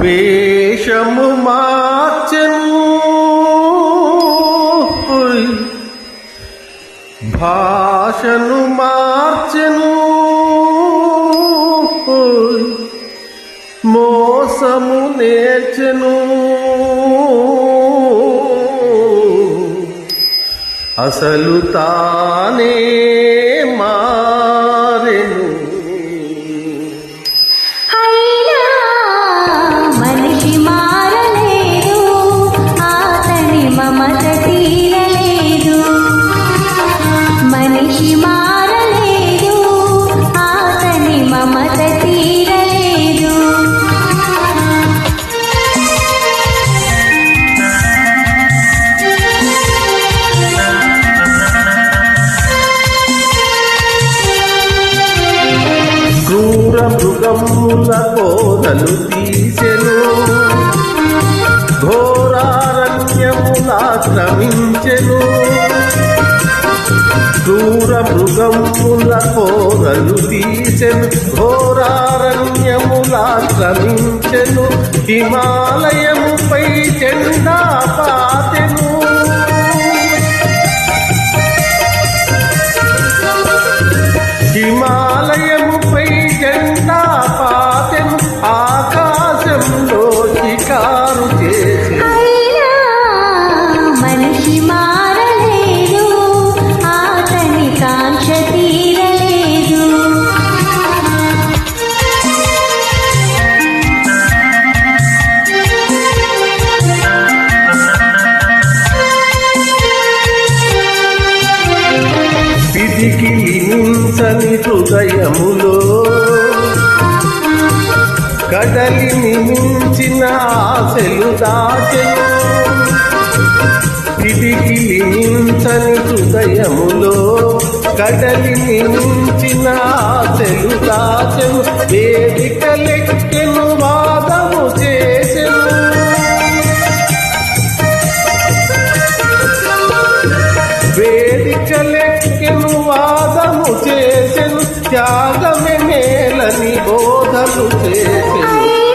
వేషము మార్చెను. భాషను మార్చెను. మోసము నేర్చెను. అసలు తానే మృగముల కోరలు తీసెను. ఘోరారణ్యములాక్రమించెను. క్రూర మృగముల కోరలు తీసెను. ఘోరారణ్యములాక్రమించెను. హిమాలయముపై జెండా పాతెను నించని హృదయములో. కడలిని మించిన ఆశలు దాచెను. పిదికి నించని హృదయములో కడలిని మించిన ఆశలు దాచెను. వేదిక చేసెను త్యాగమే మేలని బోధలు చేసెను.